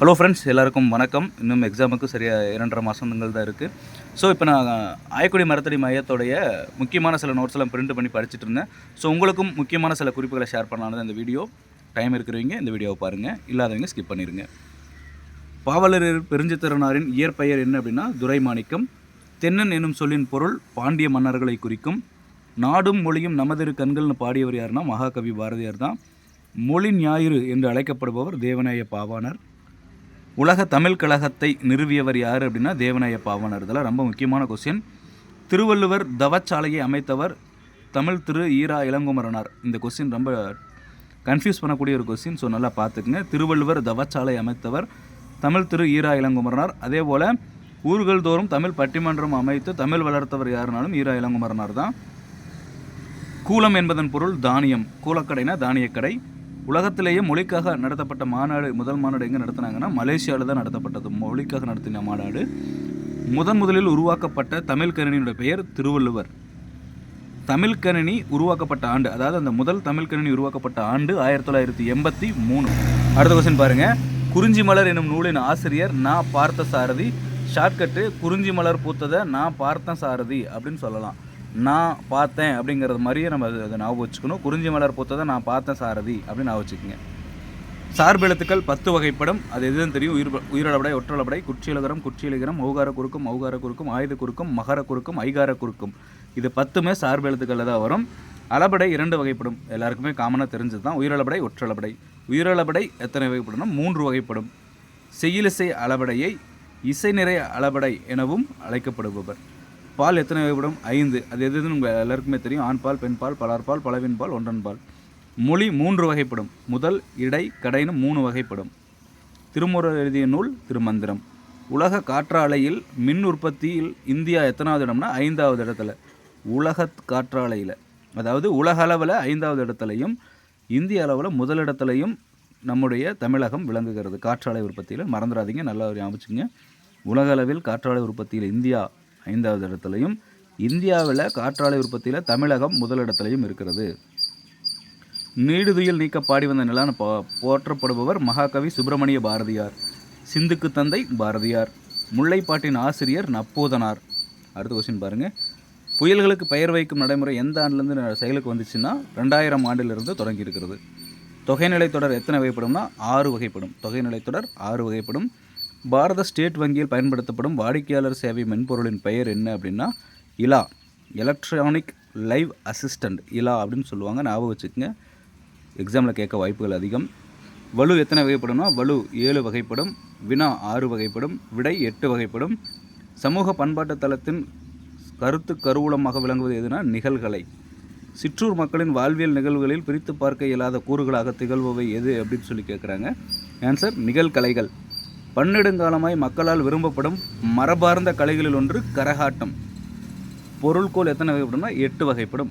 Hello friends எல்லாருக்கும் வணக்கம். இன்னும் எக்ஸாமுக்கு சரியாக இரண்டரை மாதங்கள் தான் இருக்குது ஸோ இப்போ நான் ஆயக்குடி மரத்தடி மையத்தோடைய முக்கியமான சில நோட்ஸ் எல்லாம் பிரிண்ட் பண்ணி படிச்சுட்டு இருந்தேன். ஸோ உங்களுக்கும் முக்கியமான சில குறிப்புகளை ஷேர் பண்ணலான்னு இந்த வீடியோ டைம் இருக்கிறவங்க இந்த வீடியோவை பாருங்கள் இல்லாதவங்க ஸ்கிப் பண்ணிடுங்க பாவலரர் பெருஞ்சித்திரனாரின் இயற்பெயர் என்ன அப்படின்னா துரைமாணிக்கம். தென்னன் என்னும் சொல்லின் பொருள் பாண்டிய மன்னர்களை குறிக்கும். நாடும் மொழியும் நமதிரு கண்கள்னு பாடியவர் யாருன்னா மகாகவி பாரதியார் தான். மொழி ஞாயிறு என்று அழைக்கப்படுபவர் தேவநாய பாவாணர். உலக தமிழ் கழகத்தை நிறுவியவர் யார் அப்படின்னா தேவநாய பாவனர் இதெல்லாம் ரொம்ப முக்கியமான கொஸ்டின் திருவள்ளுவர் தவச்சாலையை அமைத்தவர் தமிழ் திரு ஈரா இளங்குமரனார். இந்த கொஸ்டின் ரொம்ப கன்ஃபியூஸ் பண்ணக்கூடிய ஒரு கொஸ்டின் ஸோ நல்லா பார்த்துக்குங்க. திருவள்ளுவர் தவச்சாலை அமைத்தவர் தமிழ் திரு ஈரா இளங்குமரனார். அதே போல் ஊர்கள் தோறும் தமிழ் பட்டிமன்றம் அமைத்து தமிழ் வளர்த்தவர் யாருனாலும் ஈரா இளங்குமரனார் தான். கூலம் என்பதன் பொருள் தானியம். கூலக்கடைனா தானியக்கடை. உலகத்திலேயே மொழிக்காக நடத்தப்பட்ட மாநாடு முதல் மாநாடு எங்கே நடத்தினாங்கன்னா மலேசியாவில் தான் நடத்தப்பட்டது. மொழிக்காக நடத்தின மாநாடு. முதன் முதலில் உருவாக்கப்பட்ட தமிழ் கணினியோட பெயர் திருவள்ளுவர். தமிழ் கணினி உருவாக்கப்பட்ட ஆண்டு அதாவது அந்த முதல் தமிழ் கணினி உருவாக்கப்பட்ட ஆண்டு ஆயிரத்தி தொள்ளாயிரத்தி எண்பத்தி மூணு. அடுத்த கொஸ்டின் பாருங்க. குறிஞ்சி மலர் எனும் நூலின் ஆசிரியர் நான் பார்த்த சாரதி ஷார்ட்கட்டு குறிஞ்சி மலர் பூத்ததை நான் பார்த்த சாரதி அப்படின்னு சொல்லலாம். நான் பார்த்தேன் அப்படிங்கிறது மாதிரியே நம்ம அதை ஞாபகம் வச்சுக்கணும். குறிஞ்சி மலர் பூத்ததை நான் பார்த்தேன் சாரதி அப்படின்னு ஞாபகம் வச்சுக்கோங்க. சார்பெழுத்துக்கள் பத்து வகைப்படும். அது எதுன்னு தெரியும்? உயிர் உயிரளபடை ஒற்றளபடை குற்றியலகரம் குற்றியலகரம் ஓகார குறுக்கும் ஔகார குறுக்கும் ஆயுத குறுக்கும் மகர குறுக்கும் ஐகார குறுக்கும். இது பத்துமே சார்பெழுத்துக்களில் தான் வரும். அளபடை இரண்டு வகைப்படும். எல்லாருக்குமே காமனாக தெரிஞ்சது தான் உயிரளபடை ஒற்றளபடை. உயிரளபடை எத்தனை வகைப்படும்னா மூன்று வகைப்படும். செய்யிலிசை அளபடையை இசை நிறை அளபடை எனவும் அழைக்கப்படுபவர். பால் எத்தனை வகைப்படும்? ஐந்து. அது எது எதுன்னு உங்கள் எல்லாருக்குமே தெரியும். ஆண் பால் பெண் பால் பலர்பால் பலவின் பால் ஒன்றன் பால். மொழி மூன்று வகைப்படும். முதல் இடை கடைன்னு மூணு வகைப்படும். திருமுறை எழுதிய நூல் திருமந்திரம். உலக காற்றாலையில் மின் உற்பத்தியில் இந்தியா எத்தனாவது இடம்னா ஐந்தாவது இடத்துல. உலக காற்றாலையில். அதாவது உலக அளவில் ஐந்தாவது இடத்துலையும் இந்திய அளவில் முதலிடத்துலையும் நம்முடைய தமிழகம் விளங்குகிறது. காற்றாலை உற்பத்தியில். மறந்துடாதீங்க. நல்லா ஒரு உலகளவில் காற்றாலை உற்பத்தியில் இந்தியா ஐந்தாவது இடத்துலையும் இந்தியாவில் காற்றாலை உற்பத்தியில் தமிழகம் முதலிடத்துலையும் இருக்கிறது. நீடுதுயில் நீக்க பாடி வந்த நிலான போ போற்றப்படுபவர் மகாகவி சுப்பிரமணிய பாரதியார் சிந்துக்கு தந்தை பாரதியார் முல்லைப்பாட்டின் ஆசிரியர் நப்போதனார். அடுத்த கொஸ்டின் பாருங்கள் புயல்களுக்கு பெயர் வைக்கும் நடைமுறை எந்த ஆண்டுலேருந்து செயலுக்கு வந்துச்சுன்னா ரெண்டாயிரம் ஆண்டிலிருந்து தொடங்கி இருக்கிறது தொகைநிலை தொடர் எத்தனை வகைப்படும்னா ஆறு வகைப்படும். தொகைநிலை தொடர் ஆறு வகைப்படும். பாரத ஸ்டேட் வங்கியில் பயன்படுத்தப்படும் வாடிக்கையாளர் சேவை மென்பொருளின் பெயர் என்ன அப்படின்னா இலா எலக்ட்ரானிக் லைவ் அசிஸ்டண்ட் இலா அப்படின்னு சொல்லுவாங்க. ஞாபகம் வச்சுக்கோங்க. எக்ஸாமில் கேட்க வாய்ப்புகள் அதிகம். வலு எத்தனை வகைப்படும்னா வலு ஏழு வகைப்படும் வினா ஆறு வகைப்படும் விடை எட்டு வகைப்படும். சமூக பண்பாட்டு தளத்தின் கருத்து கருவூலமாக விளங்குவது எதுனா நிகழ்கலை. சிற்றூர் மக்களின் வாழ்வியல் நிகழ்வுகளில் பிரித்து பார்க்க இயலாத கூறுகளாக திகழ்பவை எது அப்படின்னு சொல்லி கேட்குறாங்க. ஆன்சர் நிகழ்கலைகள். பன்னெடுங்காலமாய் மக்களால் விரும்பப்படும் மரபார்ந்த கலைகளில் ஒன்று கரகாட்டம். பொருள்கோள் எத்தனை வகைப்படும்னா எட்டு வகைப்படும்.